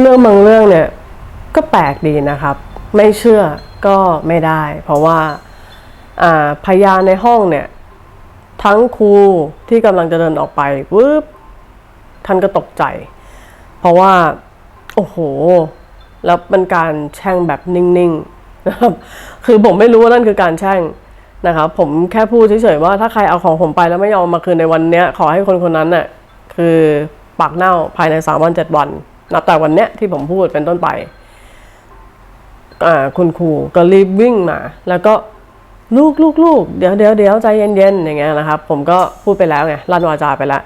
เรื่องบางเรื่องเนี่ยก็แปลกดีนะครับ ไม่เชื่อก็ไม่ได้ เพราะว่าพยานในห้องเนี่ย ทั้งครูที่กำลังจะเดินออกไปวืบท่านก็ตกใจ เพราะว่า โอ้โห แล้วเป็นการแช่งแบบนิ่งๆนะครับ คือผมไม่รู้ว่านั่นคือการแช่งนะครับผมแค่พูดเฉยๆว่าถ้าใครเอาของผมไปแล้วไม่ยอมมาคืนในวันเนี้ยขอให้คนคนนั้นน่ะคือปากเน่าภายในสามวันเจ็ดวัน นับแต่วันเนี้ยที่ผมพูดเป็นต้นไปคุณครูก็รีบวิ่งมา แล้วก็ลูกลูกลูกเดี๋ยวเดี๋ยวเดี๋ยวใจเย็นๆอย่างเงี้ยนะครับ ผมก็พูดไปแล้วไงลั่นวาจาไปแล้ว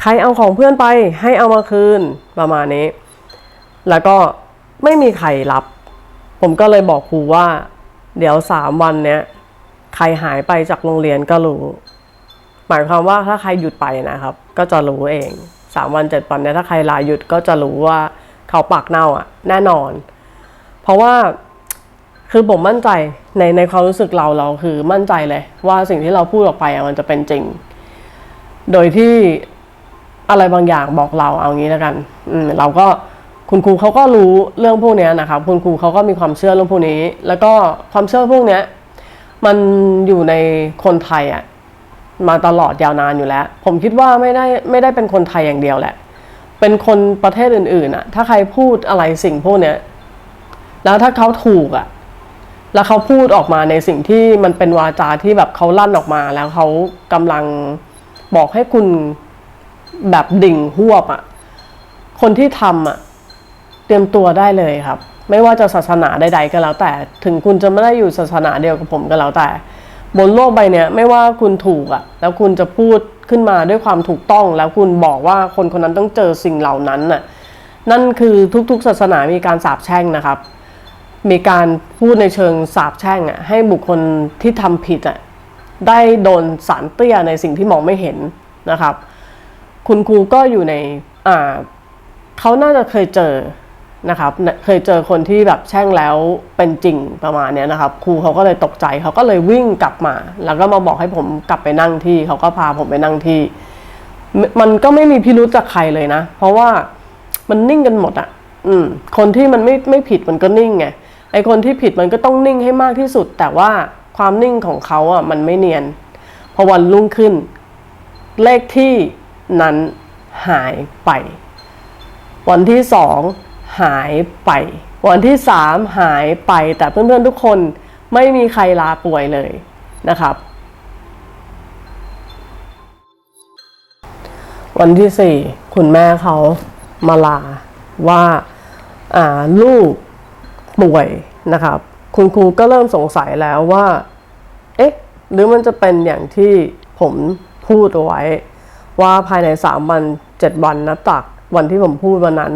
ใครเอาของเพื่อนไปให้เอามาคืนประมาณนี้ แล้วก็ไม่มีใครรับ ผมก็เลยบอกครูว่า เดี๋ยวสามวันเนี้ยใครหายไปจากโรงเรียนก็รู้ หมายความว่าถ้าใครหยุดไปนะครับ ก็จะรู้เอง สามวันเจ็ดวันเนี่ยถ้าใครลาหยุดก็จะรู้ว่าเขาปากเน่าอะแน่นอน เพราะว่าคือผมมั่นใจในในความรู้สึกเราเราคือมั่นใจเลย ว่าสิ่งที่เราพูดออกไปอะมันจะเป็นจริง โดยที่อะไรบางอย่างบอกเราเอางี้แล้วกันอืมเราก็คุณครูเขาก็รู้เรื่องพวกเนี้ยนะครับคุณครูเขาก็มีความเชื่อเรื่องพวกนี้ แล้วก็ความเชื่อพวกเนี้ยมันอยู่ในคนไทยอะ มาตลอดยาวนานอยู่แล้ว ผมคิดว่าไม่ได้ไม่ได้เป็นคนไทยอย่างเดียวแหละ เป็นคนประเทศอื่นๆอะถ้าใครพูดอะไรสิ่งพวกเนี้ยแล้วถ้าเขาถูกอะแล้วเขาพูดออกมาในสิ่งที่มันเป็นวาจาที่แบบเขาลั่นออกมา แล้วเขากำลังบอกให้คุณแบบดิ่งหวบอะคนที่ทำอะเตรียมตัวได้เลยครับ ไม่ว่าจะศาสนาใดๆก็แล้วแต่ ถึงคุณจะไม่ได้อยู่ศาสนาเดียวกับผมก็แล้วแต่ บนโลกใบเนี้ยไม่ว่าคุณถูกอะแล้วคุณจะพูดขึ้นมาด้วยความถูกต้อง แล้วคุณบอกว่าคนคนนั้นต้องเจอสิ่งเหล่านั้นน่ะนั่นคือทุกๆ ศาสนามีการสาปแช่งนะครับ มีการพูดในเชิงสาปแช่งอะให้บุคคลที่ทำผิดอะได้โดนสารเตี้ยในสิ่งที่มองไม่เห็นนะครับ คุณครูก็อยู่ในอ่าเขาน่าจะเคยเจอ นะครับเคยเจอคนที่แบบแช่งแล้วเป็นจริงประมาณนี้นะครับ ครูเขาก็เลยตกใจเขาก็เลยวิ่งกลับมา แล้วก็มาบอกให้ผมกลับไปนั่งที่เขาก็พาผมไปนั่งที่ มันก็ไม่มีพิรุธจากใครเลยนะ เพราะว่ามันนิ่งกันหมดอะ่ะ อืม คนที่มันไม่ไม่ผิดมันก็นิ่งไงไอคนที่ผิดมันก็ต้องนิ่งให้มากที่สุด แต่ว่าความนิ่งของเขาอะ มันไม่เนียนพอวันรุ่งขึ้น เลขที่นั้นหายไป วันที่สอง หายไป วันที่สามหายไปแต่เพื่อนๆทุกคนไม่มีใครลาป่วยเลยนะครับ วันที่สี่คุณแม่เขามาลาว่าอ่าลูกป่วยนะครับ คุณครูก็เริ่มสงสัยแล้วว่า เอ๊ะ หรือมันจะเป็นอย่างที่ผมพูดเอาไว้ ว่าภายในสามวันเจ็ดวันนับจากวันที่ผมพูดวันนั้น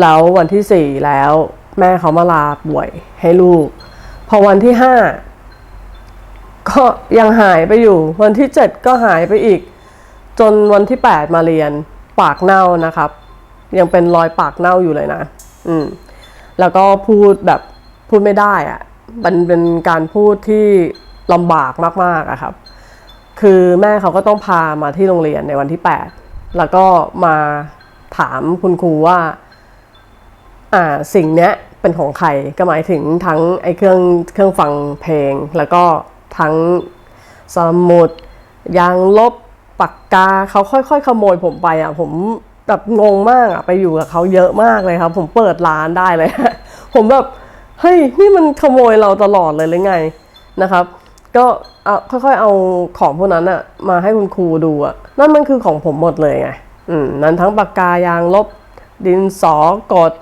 แล้ววันที่สี่แล้วแม่เขามาลาป่วยให้ลูก พอวันที่ห้าก็ยังหายไปอยู่ วันที่เจ็ดก็หายไปอีก จนวันที่8มาเรียนปากเน่านะครับ ยังเป็นรอยปากเน่าอยู่เลยนะ อืม แล้วก็พูดแบบพูดไม่ได้อะ่ะ มันเป็นการพูดที่ลำบากมากๆอะครับ คือแม่เขาก็ต้องพามาที่โรงเรียนในวันที่8แล้วก็มาถามคุณครูว่า สิ่งเนี้ยเป็นของใครก็หมายถึงทั้งไอ้เครื่องเครื่องฟังเพลง แล้วก็ทั้งสมุดยางลบปากกาเขาค่อยๆ ขโมยผมไปอะผมแบบงงมากอะไปอยู่กับเขาเยอะมากเลยครับ ผมเปิดร้านได้เลย ผมแบบเฮ้ยนี่มันขโมยเราตลอดเลยหรือไงนะครับ ก็เอาค่อยๆเอาของพวกนั้นอะมาให้คุณครูดูอะนั่นมันคือของผมหมดเลยไงอืมนั้นทั้งปากกายางลบดินสอกด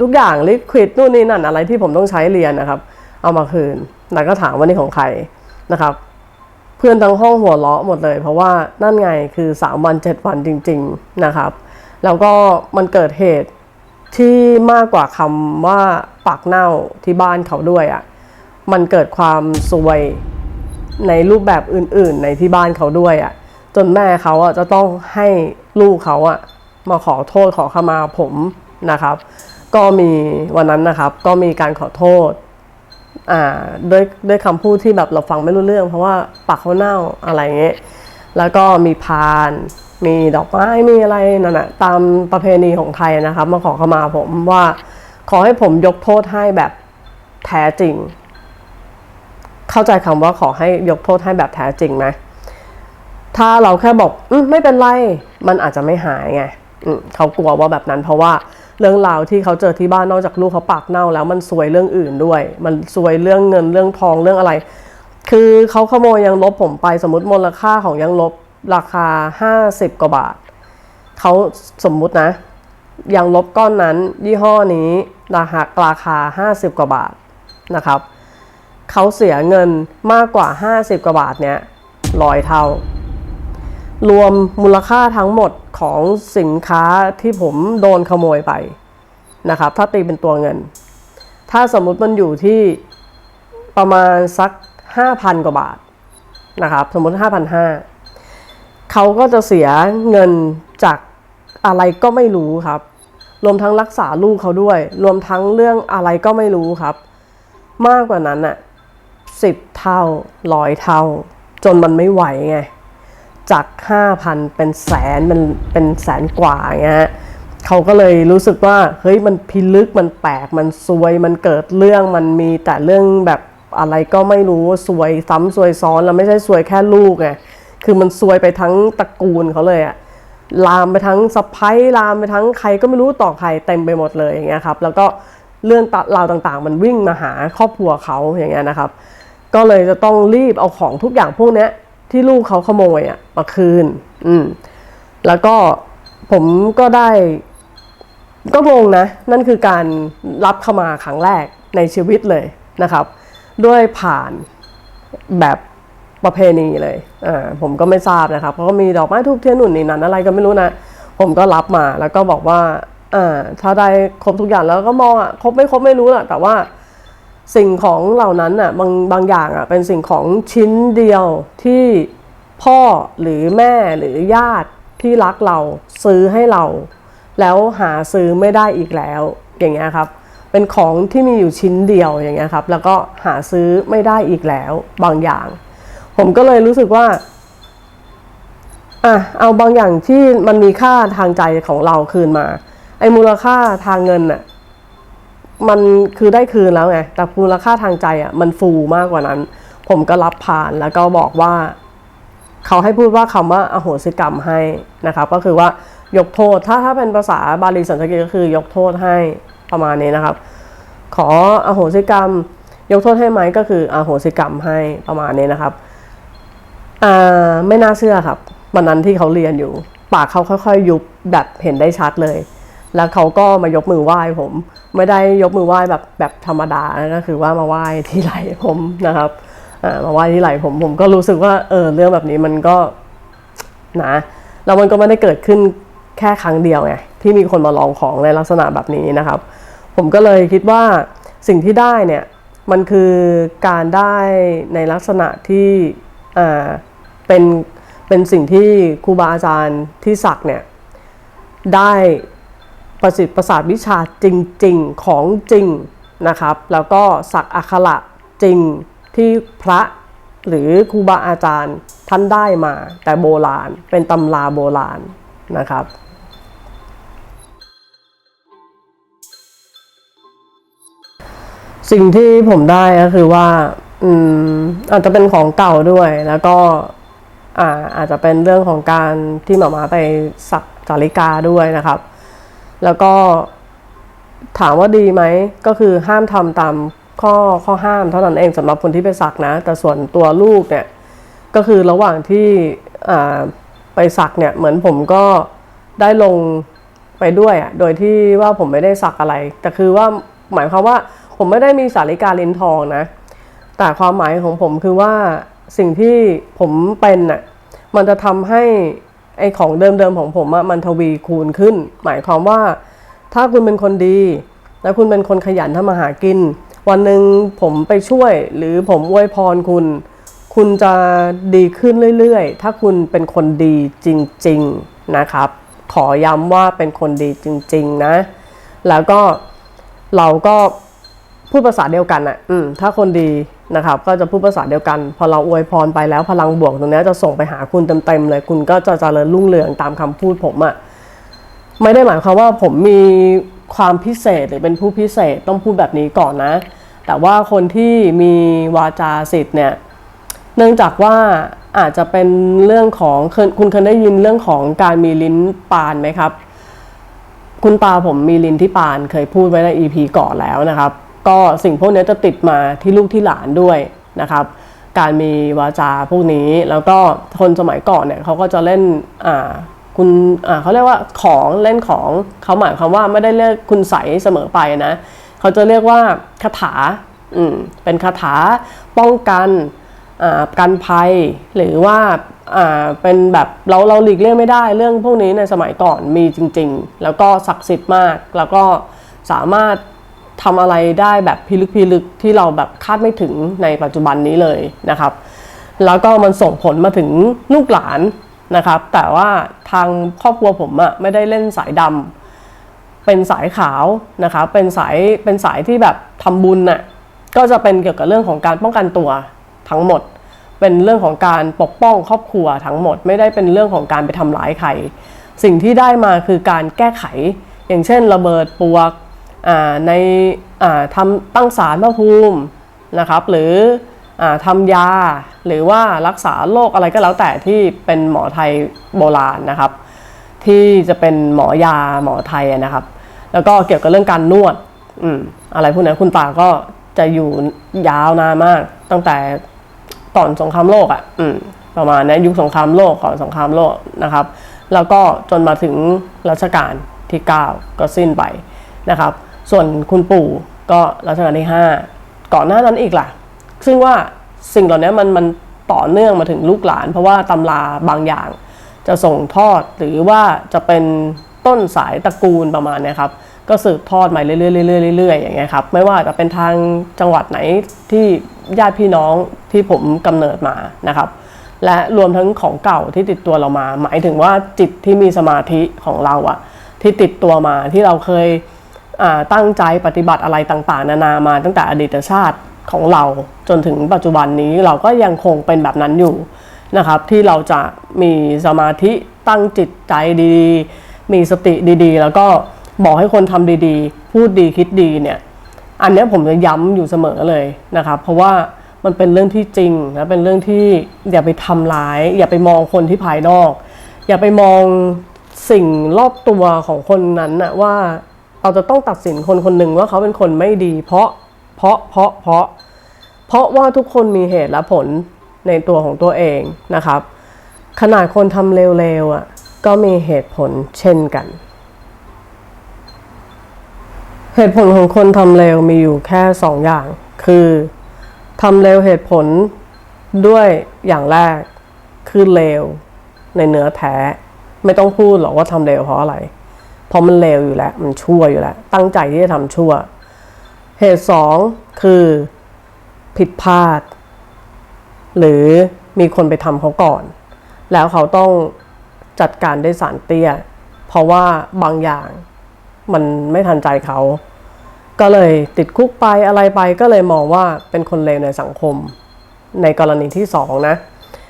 ทุกอย่างลิควิดนู่นนี่นั่นอะไรที่ผมต้องใช้เรียนนะครับ เอามาคืนแล้วก็ถามว่านี่ของใครนะครับ เพื่อนทั้งห้องหัวเราะหมดเลย เพราะว่านั่นไงคือ 3 วัน 7 วันจริง ๆนะครับ แล้วก็มันเกิดเหตุที่มากกว่าคำว่าปากเน่าที่บ้านเขาด้วยอะ่ะมันเกิดความซวยในรูปแบบอื่น ๆ ในที่บ้านเขาด้วยอะ่ะจนแม่เขาอะจะต้องให้ลูกเขาอะมาขอโทษขอขมาผม นะครับ ก็มีวันนั้นนะครับก็มีการขอโทษอ่าด้วยด้วยคำพูดที่แบบเราฟังไม่รู้เรื่อง เพราะว่าปากเขาเน่าอะไรเงี้ยแล้วก็มีพาน มีดอกไม้มีอะไรนั่นแหะตามประเพณีของไทยนะครับ มาขอขมาผมว่าขอให้ผมยกโทษให้แบบแท้จริง เข้าใจคำว่าขอให้ยกโทษให้แบบแท้จริงไหมถ้าเราแค่บอกอมไม่เป็นไร มันอาจจะไม่หายไงเขากลัวว่าแบบนั้นเพราะว่า เรื่องราวที่เขาเจอที่บ้านนอกจากลูกเขาปากเน่าแล้วมันซวยเรื่องอื่นด้วย มันซวยเรื่องเงินเรื่องทองเรื่องอะไร คือเขาขโมยยังลบผมไปสมมติมูลค่าของยังลบราคา 50 กว่าบาท เขาสมมุตินะ ยังลบก้อนนั้นยี่ห้อนี้ราคาราคา 50 กว่าบาทนะครับ เขาเสียเงินมากกว่า 50 กว่าบาทเนี้ยร้อยเท่า รวมมูลค่าทั้งหมดของสินค้าที่ผมโดนขโมยไปนะครับ ถ้าตีเป็นตัวเงิน ถ้าสมมุติมันอยู่ที่ประมาณสัก 5,000 กว่าบาทนะครับ สมมติ 5,500เขาก็จะเสียเงินจากอะไรก็ไม่รู้ครับ รวมทั้งรักษาลูกเขาด้วย รวมทั้งเรื่องอะไรก็ไม่รู้ครับ มากกว่านั้นอะสิบเท่าร้อยเท่า จนมันไม่ไหวไง จาก 5,000 เป็นแสนมันเป็นแสนกว่าอย่างเงี้ยเขาก็เลยรู้สึกว่าเฮ้ยมันพิลึกมันแปลกมันซวยมันเกิดเรื่องมันมีแต่เรื่องแบบอะไรก็ไม่รู้ซวยซ้ำซวยซ้อนแล้วไม่ใช่ซวยแค่ลูกไงคือมันซวยไปทั้งตระกูลเขาเลยอะลามไปทั้งสะพ้ายลามไปทั้งใครก็ไม่รู้ต่อใครเต็มไปหมดเลยอย่างเงี้ยครับแล้วก็เรื่องราวต่างๆ มันวิ่งมาหาครอบครัวเขาอย่างเงี้ยนะครับ ก็เลยจะต้องรีบเอาของทุกอย่างพวกเนี้ย ที่ลูกเขาขโมยอะมาคืน อืม แล้วก็ผมก็ได้ ก็งงนะ นั่นคือการรับเข้ามาครั้งแรกในชีวิตเลยนะครับ ด้วยผ่านแบบประเพณีเลยอ่าผมก็ไม่ทราบนะครับเขาก็มีดอกไม้ทูบเทียนหนุนนี่นั่นอะไรก็ไม่รู้นะ ผมก็รับมาแล้วก็บอกว่าอ่าถ้าได้ครบทุกอย่างแล้วก็มองอะ ครบไม่ครบไม่รู้แหละแต่ว่า สิ่งของเหล่านั้นอะบางบางอย่างอะเป็นสิ่งของชิ้นเดียวที่พ่อหรือแม่หรือญาติที่รักเราซื้อให้เรา แล้วหาซื้อไม่ได้อีกแล้วอย่างเงี้ยครับ เป็นของที่มีอยู่ชิ้นเดียวอย่างเงี้ยครับ แล้วก็หาซื้อไม่ได้อีกแล้วบางอย่าง ผมก็เลยรู้สึกว่าอะเอาบางอย่างที่มันมีค่าทางใจของเราคืนมา ไอ้มูลค่าทางเงินน่ะ มันคือได้คืนแล้วไง แต่มูลค่าทางใจอะมันฟูมากกว่านั้น ผมก็รับผ่านแล้วก็บอกว่า เขาให้พูดว่าคำว่าอโหสิกรรมให้นะครับ ก็คือว่ายกโทษ ถ้าถ้าเป็นภาษาบาลีสันสกฤตก็คือยกโทษให้ประมาณนี้นะครับ ขออโหสิกรรม ยกโทษให้ไหมก็คืออโหสิกรรมให้ประมาณนี้นะครับอ่าไม่น่าเชื่อครับวันนั้นที่เขาเรียนอยู่ ปากเขาค่อยๆ ยุบแบบเห็นได้ชัดเลย แล้วเขาก็มายกมือไหว้ผม ไม่ได้ยกมือไหว้แบบแบบธรรมดานะก็คือว่ามาไหว้ที่ไหล่ผมนะครับมาไหว้ที่ไหล่ผมผมก็รู้สึกว่าเออเรื่องแบบนี้มันก็นะแล้วมันก็ไม่ได้เกิดขึ้นแค่ครั้งเดียวไงที่มีคนมาลองของในลักษณะแบบนี้นะครับ ผมก็เลยคิดว่าสิ่งที่ได้เนี่ยมันคือการได้ในลักษณะที่อ่าเป็นเป็นสิ่งที่ครูบาอาจารย์ที่สักเนี่ยได้ ประสิทธิ์ประสาทวิชาจริงๆของจริงนะครับ แล้วก็สักอักขระจริงที่พระหรือครูบาอาจารย์ท่านได้มา แต่โบราณเป็นตำราโบราณนะครับสิ่งที่ผมได้ก็คือว่าอืมอาจจะเป็นของเก่าด้วย แล้วก็อ่าอาจจะเป็นเรื่องของการที่หมามาไปสักจาริกาด้วยนะครับ แล้วก็ถามว่าดีไหม ก็คือห้ามทำตามข้อข้อห้ามเท่านั้นเองสำหรับคนที่ไปสักนะ แต่ส่วนตัวลูกเนี่ย ก็คือระหว่างที่ไปสักเนี่ยเหมือนผมก็ได้ลงไปด้วยอะโดยที่ว่าผมไม่ได้สักอะไร แต่คือว่าหมายความว่าผมไม่ได้มีสาริกาลิ้นทองนะ แต่ความหมายของผมคือว่าสิ่งที่ผมเป็นน่ะมันจะทำให้ ไอของเดิมๆของผมอะมันทวีคูณขึ้น หมายความว่า ถ้าคุณเป็นคนดีแล้วคุณเป็นคนขยันทำมาหากิน วันหนึ่งผมไปช่วย หรือผมอวยพรคุณ คุณจะดีขึ้นเรื่อยๆ ถ้าคุณเป็นคนดีจริงๆนะครับ ขอย้ำว่าเป็นคนดีจริง ๆ นะ แล้วก็เราก็ พูดภาษาเดียวกันอะอืมถ้าคนดีนะครับ ก็จะพูดภาษาเดียวกัน พอเราอวยพรไปแล้วพลังบวกตรงเนี้ยจะส่งไปหาคุณเต็มๆเลย คุณก็จะเจริญรุ่งเรืองตามคำพูดผมอะไม่ได้หมายความว่าผมมีความพิเศษหรือเป็นผู้พิเศษต้องพูดแบบนี้ก่อนนะ แต่ว่าคนที่มีวาจาสิทธิ์เนี่ยเนื่องจากว่าอาจจะเป็นเรื่องของเคยคุณเคยได้ยินเรื่องของการมีลิ้นปานไหมครับ คุณตาผมมีลิ้นที่ปานเคยพูดไว้ใน EP ก่อนแล้วนะครับ ก็สิ่งพวกนี้จะติดมาที่ลูกที่หลานด้วยนะครับ การมีวาจาพวกนี้แล้วก็คนสมัยก่อนเนี่ยเขาก็จะเล่นอ่าคุณอ่าเขาเรียกว่าของเล่นของเขาหมายความว่าไม่ได้เรียกคุณใสเสมอไปนะเขาจะเรียกว่าคาถาอืมเป็นคาถาป้องกันอ่ากันภัยหรือว่าอ่าเป็นแบบเราเราหลีกเลี่ยงไม่ได้เรื่องพวกนี้ในสมัยก่อนมีจริง ๆ แล้วก็ศักดิ์สิทธิ์มากแล้วก็สามารถ ทำอะไรได้แบบพิลึกพิลึกที่เราแบบคาดไม่ถึงในปัจจุบันนี้เลยนะครับ แล้วก็มันส่งผลมาถึงลูกหลานนะครับ แต่ว่าทางครอบครัวผมอะไม่ได้เล่นสายดำเป็นสายขาวนะคะเป็นสายเป็นสายที่แบบทำบุญน่ะก็จะเป็นเกี่ยวกับเรื่องของการป้องกันตัวทั้งหมด เป็นเรื่องของการปกป้องครอบครัวทั้งหมด ไม่ได้เป็นเรื่องของการไปทำร้ายใคร สิ่งที่ได้มาคือการแก้ไข อย่างเช่น ระเบิดปวก ในทำตั้งศาลพระภูมินะครับหรืออทำยาหรือว่ารักษาโรคอะไรก็แล้วแต่ที่เป็นหมอไทยโบราณนะครับ ที่จะเป็นหมอยาหมอไทยนะครับ แล้วก็เกี่ยวกับเรื่องการนวดอืมอะไรพวกนี้คุณตาก็จะอยู่ยาวนานมาก ตั้งแต่ก่อนสงครามโลกอะ่ะประมาณนี้ยุคสงครามโลกก่อนสงครามโลกนะครับ แล้วก็จนมาถึงรัชกาลที่ 9 ก็สิ้นไปนะครับ ส่วนคุณปู่ก็รัชกาลที่ 5 ก่อนหน้านั้นอีกล่ะ ซึ่งว่าสิ่งเหล่านี้มันมันต่อเนื่องมาถึงลูกหลาน เพราะว่าตำราบางอย่าง จะส่งทอดหรือว่าจะเป็นต้นสายตระกูลประมาณนี้ครับก็สืบทอดมาเรื่อยๆเรื่อยๆอยๆอย่างเงี้ยครับไม่ว่าจะเป็นทางจังหวัดไหนที่ญาติพี่น้องที่ผมกำเนิดมานะครับ และรวมทั้งของเก่าที่ติดตัวเรามา หมายถึงว่าจิตที่มีสมาธิของเราอะที่ติดตัวมาที่เราเคย ตั้งใจปฏิบัติอะไรต่างๆ นานามาตั้งแต่อดีตชาติของเราจนถึงปัจจุบันนี้เราก็ยังคงเป็นแบบนั้นอยู่นะครับ ที่เราจะมีสมาธิตั้งจิตใจดีๆ มีสติดีๆ แล้วก็บอกให้คนทำดีๆ พูดดีคิดดีเนี่ย อันนี้ผมจะย้ำอยู่เสมอเลยนะครับ เพราะว่ามันเป็นเรื่องที่จริงนะเป็นเรื่องที่อย่าไปทำร้าย อย่าไปมองคนที่ภายนอก อย่าไปมองสิ่งรอบตัวของคนนั้นนะว่า เราจะต้องตัดสินคนคนหนึ่งว่าเขาเป็นคนไม่ดี เพราะเพราะเพราะเพราะ เพราะว่าทุกคนมีเหตุและผลในตัวของตัวเองนะครับ ขนาดคนทำเร็วๆอะก็มีเหตุผลเช่นกัน เหตุผลของคนทำเร็วมีอยู่แค่สองอย่าง คือทำเร็วเหตุผลด้วยอย่างแรกคือเร็วในเนื้อแท้ ไม่ต้องพูดหรอกว่าทำเร็วเพราะอะไร เพราะมันเร็วอยู่แล้ว มันชั่วอยู่แล้ว ตั้งใจที่จะทำชั่ว เหตุสองคือผิดพลาด หรือมีคนไปทำเขาก่อน แล้วเขาต้องจัดการได้สารเตี้ย เพราะว่าบางอย่างมันไม่ทันใจเขา ก็เลยติดคุกไปอะไรไปก็เลยมองว่าเป็นคนเลวในสังคม ในกรณีที่สองนะ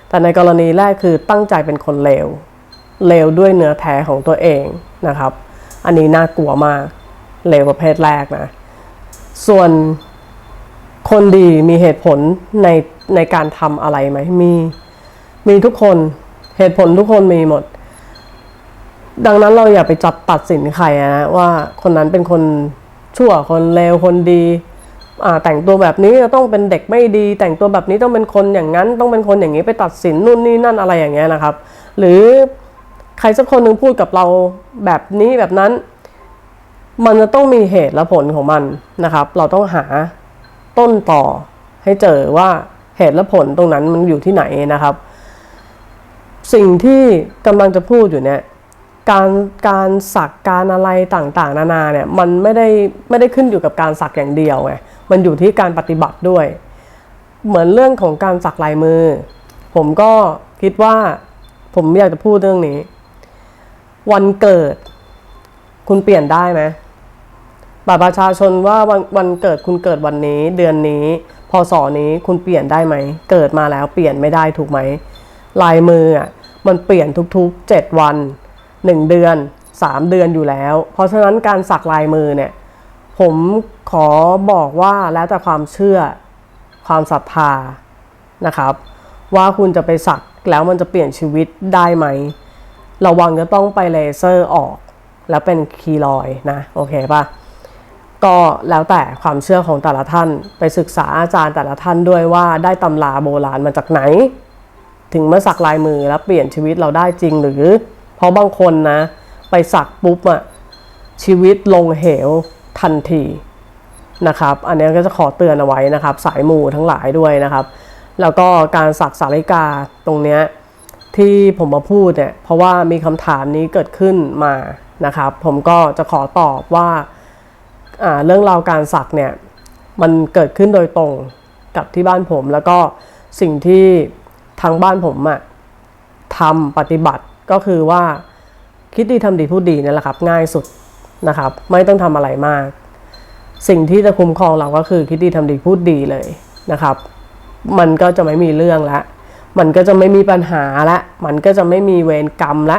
แต่ในกรณีแรกคือตั้งใจเป็นคนเลวเลวด้วยเนื้อแท้ของตัวเองนะครับ อันนี้น่ากลัวมากเลวประเภทแรกนะ ส่วนคนดีมีเหตุผลในในการทำอะไรไหมมีมีทุกคนเหตุผลทุกคนมีหมด ดังนั้นเราอย่าไปจับตัดสินใครนะว่าคนนั้นเป็นคนชั่วคนเลวคนดีอ่าแต่งตัวแบบนี้จะต้องเป็นเด็กไม่ดี แต่งตัวแบบนี้ต้องเป็นคนอย่างนั้น ต้องเป็นคนอย่างนี้ไปตัดสินนู่นนี่นั่นอะไรอย่างเงี้ยนะครับ หรือ ใครสักคนหนึ่งพูดกับเราแบบนี้แบบนั้น มันจะต้องมีเหตุและผลของมันนะครับ เราต้องหาต้นต่อให้เจอว่าเหตุและผลตรงนั้นมันอยู่ที่ไหนนะครับ สิ่งที่กำลังจะพูดอยู่เนี่ยการการสักการอะไรต่างๆ นานาเนี่ยมันไม่ได้ไม่ได้ขึ้นอยู่กับการสักอย่างเดียวไงมันอยู่ที่การปฏิบัติด้วย เหมือนเรื่องของการสักลายมือ ผมก็คิดว่าผมอยากจะพูดเรื่องนี้ วันเกิด คุณเปลี่ยนได้ไหมบัตรประชาชนว่าวันวันเกิดคุณเกิดวันนี้ เดือนนี้พศนี้คุณเปลี่ยนได้ไหม เกิดมาแล้วเปลี่ยนไม่ได้ถูกไหม ลายมืออะมันเปลี่ยนทุกๆ 7 วัน 1 เดือน 3 เดือนอยู่แล้ว เพราะฉะนั้นการสักลายมือเนี่ยผมขอบอกว่าแล้วแต่ความเชื่อความศรัทธานะครับ ว่าคุณจะไปสักแล้วมันจะเปลี่ยนชีวิตได้ไหม ระวังจะต้องไปเลเซอร์ออก แล้วเป็นคีลอยนะ โอเคปะก็แล้วแต่ความเชื่อของแต่ละท่านไปศึกษาอาจารย์แต่ละท่านด้วยว่าได้ตำราโบราณมาจากไหน ถึงมาสักลายมือแล้วเปลี่ยนชีวิตเราได้จริงหรือ เพราะบางคนนะ ไปสักปุ๊บอะชีวิตลงเหวทันทีนะครับ อันนี้ก็จะขอเตือนเอาไว้นะครับ สายมูทั้งหลายด้วยนะครับ แล้วก็การสักสาริกาตรงเนี้ย ที่ผมมาพูดเนี่ยเพราะว่ามีคำถามนี้เกิดขึ้นมานะครับ ผมก็จะขอตอบว่าาเรื่องราวการสักเนี่ยมันเกิดขึ้นโดยตรงกับที่บ้านผม แล้วก็สิ่งที่ทางบ้านผมอะทำปฏิบัติก็คือว่าคิดดีทำดีพูดดีนี่แหละครับ ง่ายสุดนะครับ ไม่ต้องทำอะไรมาก สิ่งที่จะคุ้มครองเราก็คือคิดดีทำดีพูดดีเลยนะครับ มันก็จะไม่มีเรื่องละ มันก็จะไม่มีปัญหาละ มันก็จะไม่มีเวรกรรมละ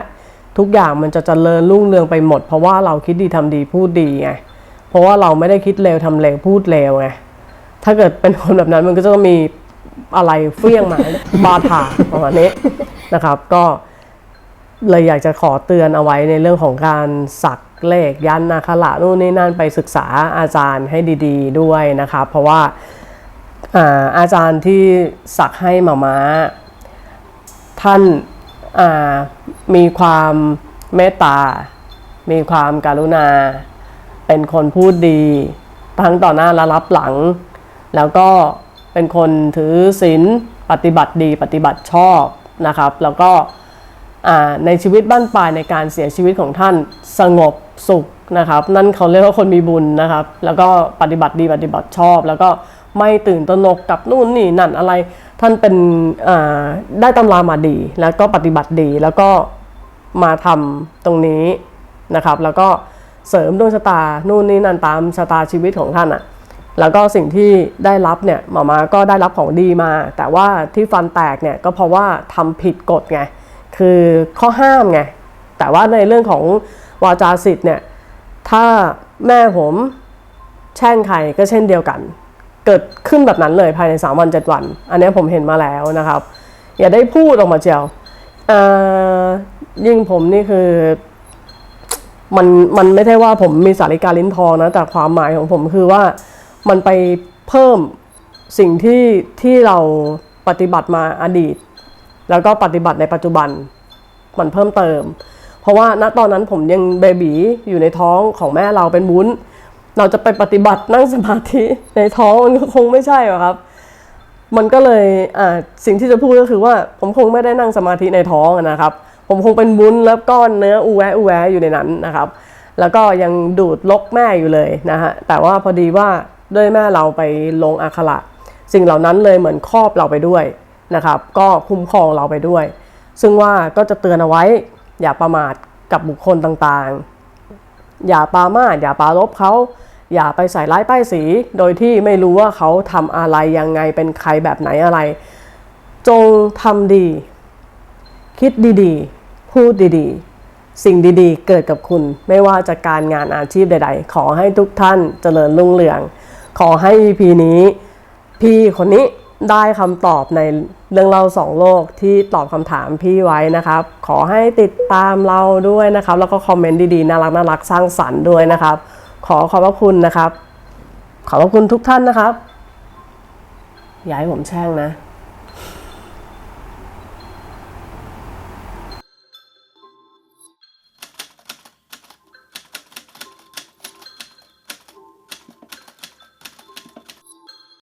ทุกอย่างมันจะเจริญรุ่งเรืองไปหมด เพราะว่าเราคิดดีทำดีพูดดีไง เพราะว่าเราไม่ได้คิดเลวทำเลวพูดเลวไง ถ้าเกิดเป็นคนแบบนั้นมันก็จะมีอะไรเฟี้ยงมาบาถาประมาณนี้นะครับ ก็เลยอยากจะขอเตือนเอาไว้ในเรื่องของการสักเลขยันนาคละนู่นนี่นั่นไปศึกษาอาจารย์ให้ดีๆด้วยนะครับ เพราะว่าอาอาจารย์ที่สักให้หมาม้า ท่านามีความเมตตา มีความการุณา เป็นคนพูดดี ทั้งต่อหน้าและรับหลัง แล้วก็เป็นคนถือศีลปฏิบัติดีปฏิบัติชอบนะครับ แล้วก็ในชีวิตบ้านปลายในการเสียชีวิตของท่านสงบสุขนะครับ นั่นเขาเรียกว่าคนมีบุญนะครับ แล้วก็ปฏิบัติดีปฏิบัติชอบ แล้วก็ไม่ตื่นตระหนกกับนู่นนี่นั่นอะไร ท่านเป็นได้ตำรามาดี แล้วก็ปฏิบัติดีแล้วก็มาทำตรงนี้นะครับ แล้วก็เสริมดวงชะตานู่นนี่นั่นตามชะตาชีวิตของท่านอะแล้วก็สิ่งที่ได้รับเนี่ยหมอมาก็ได้รับของดีมา แต่ว่าที่ฟันแตกเนี่ยก็เพราะว่าทำผิดกฎไงคือข้อห้ามไงแต่ว่าในเรื่องของวาจาสิทธิ์เนี่ยถ้าแม่ผมแช่งใครก็เช่นเดียวกัน เกิดขึ้นแบบนั้นเลยภายใน 3 วัน 7 วัน อันนี้ผมเห็นมาแล้วนะครับ อย่าได้พูดออกมาเจียวยิ่งผมนี่คือมันมันไม่ใช่ว่าผมมีสาริกาลิ้นทองนะ แต่ความหมายของผมคือว่ามันไปเพิ่มสิ่งที่ที่เราปฏิบัติมาอดีต แล้วก็ปฏิบัติในปัจจุบันมันเพิ่มเติม เพราะว่าณตอนนั้นผมยังเบบีอยู่ในท้องของแม่เราเป็นวุ้น เราจะไปปฏิบัตินั่งสมาธิในท้องมันก็คงไม่ใช่หรอกครับ มันก็เลยอ่าสิ่งที่จะพูดก็คือว่าผมคงไม่ได้นั่งสมาธิในท้องนะครับ ผมคงเป็นวุ้นแล้วก้อนเนื้ออูแวอูแวะอยู่ในนั้นนะครับ แล้วก็ยังดูดลกแม่อยู่เลยนะฮะแต่ว่าพอดีว่าด้วยแม่เราไปลงอัคระสิ่งเหล่านั้นเลยเหมือนครอบเราไปด้วยนะครับ ก็คุ้มครองเราไปด้วย ซึ่งว่าก็จะเตือนเอาไว้อย่าประมาทกับบุคคลต่างๆ อย่าปามาอย่าปารบเขา อย่าไปใส่ร้ายป้ายสี โดยที่ไม่รู้ว่าเขาทำอะไรยังไงเป็นใครแบบไหนอะไร จงทำดี คิดดีๆ พูดดีๆสิ่งดีๆ เกิดกับคุณไม่ว่าจะการงานอาชีพใด ๆ ขอให้ทุกท่านเจริญรุ่งเรือง ขอให้ EP นี้ พี่คนนี้ ได้คำตอบในเรื่องเราสองโลกที่ตอบคำถามพี่ไว้นะครับ ขอให้ติดตามเราด้วยนะครับ แล้วก็คอมเมนต์ดีๆ น่ารักน่ารักสร้างสรรค์ด้วยนะครับ ขอขอบพระคุณนะครับ ขอบพระคุณทุกท่านนะครับ อย่าให้ผมแช่งนะ